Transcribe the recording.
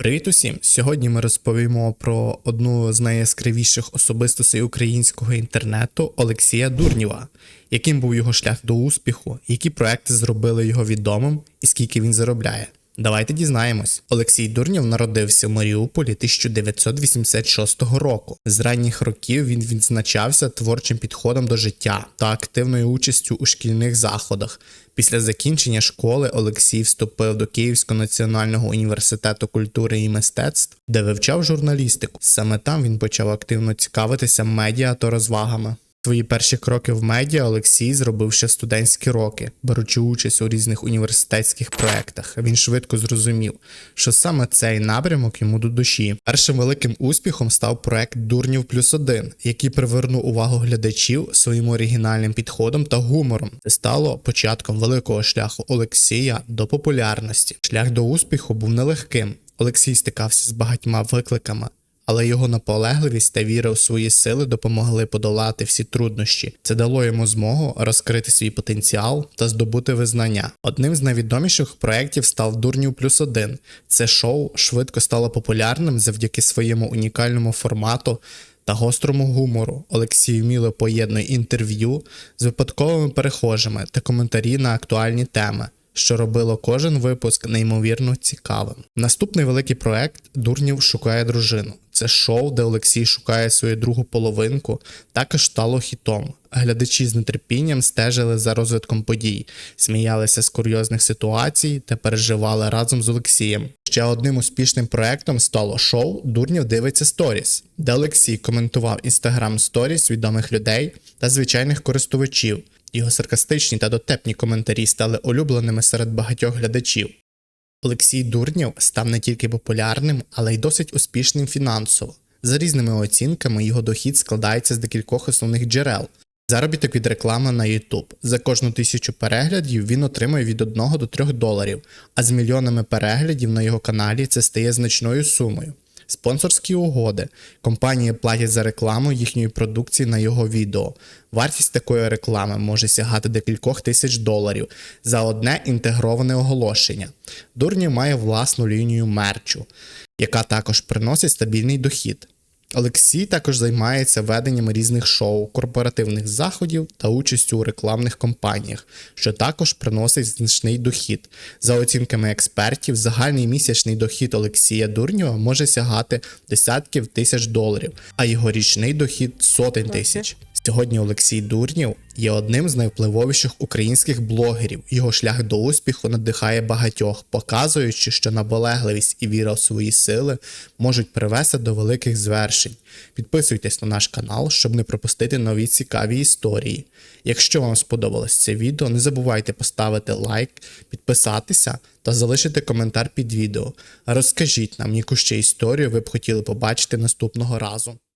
Привіт усім! Сьогодні ми розповімо про одну з найяскравіших особистостей українського інтернету Олексія Дурнєва, яким був його шлях до успіху, які проекти зробили його відомим і скільки він заробляє. Давайте дізнаємось. Олексій Дурнєв народився в Маріуполі 1986 року. З ранніх років він відзначався творчим підходом до життя та активною участю у шкільних заходах. Після закінчення школи Олексій вступив до Київського національного університету культури і мистецтв, де вивчав журналістику. Саме там він почав активно цікавитися медіа та розвагами. Свої перші кроки в медіа Олексій зробив ще студентські роки, беручи участь у різних університетських проєктах. Він швидко зрозумів, що саме цей напрямок йому до душі. Першим великим успіхом став проект Дурнів плюс один, який привернув увагу глядачів своїм оригінальним підходом та гумором. Це стало початком великого шляху Олексія до популярності. Шлях до успіху був нелегким. Олексій стикався з багатьма викликами але його наполегливість та віра в свої сили допомогли подолати всі труднощі. Це дало йому змогу розкрити свій потенціал та здобути визнання. Одним з найвідоміших проєктів став Дурнів плюс один. Це шоу швидко стало популярним завдяки своєму унікальному формату. Та гострому гумору Олексій вміло поєднує інтерв'ю з випадковими перехожими та коментарі на актуальні теми що робило кожен випуск неймовірно цікавим. Наступний великий проект Дурнів шукає дружину. Це шоу, де Олексій шукає свою другу половинку, також стало хітом. Глядачі з нетерпінням стежили за розвитком подій, сміялися з курйозних ситуацій та переживали разом з Олексієм. Ще одним успішним проектом стало шоу Дурнів дивиться сторіс, де Олексій коментував інстаграм сторіс відомих людей та звичайних користувачів. Його саркастичні та дотепні коментарі стали улюбленими серед багатьох глядачів. Олексій Дурнєв став не тільки популярним, але й досить успішним фінансово. За різними оцінками, його дохід складається з декількох основних джерел. Заробіток від реклами на YouTube. За кожну тисячу переглядів він отримує від 1 до 3 доларів, а з мільйонами переглядів на його каналі це стає значною сумою спонсорські угоди. Компанії платять за рекламу їхньої продукції на його відео. Вартість такої реклами може сягати декількох тисяч доларів за одне інтегроване оголошення. Дурні має власну лінію мерчу, яка також приносить стабільний дохід. Олексій також займається веденням різних шоу, корпоративних заходів та участю у рекламних кампаніях, що також приносить значний дохід. За оцінками експертів, загальний місячний дохід Олексія Дурнєва може сягати десятків тисяч доларів, а його річний дохід сотень тисяч. Сьогодні Олексій Дурнєв є одним з найвпливовіших українських блогерів. Його шлях до успіху надихає багатьох, показуючи, що наполегливість і віра в свої сили можуть привести до великих звершень. Підписуйтесь на наш канал, щоб не пропустити нові цікаві історії. Якщо вам сподобалось це відео, не забувайте поставити лайк, підписатися та залишити коментар під відео. Розкажіть нам, яку ще історію ви б хотіли побачити наступного разу.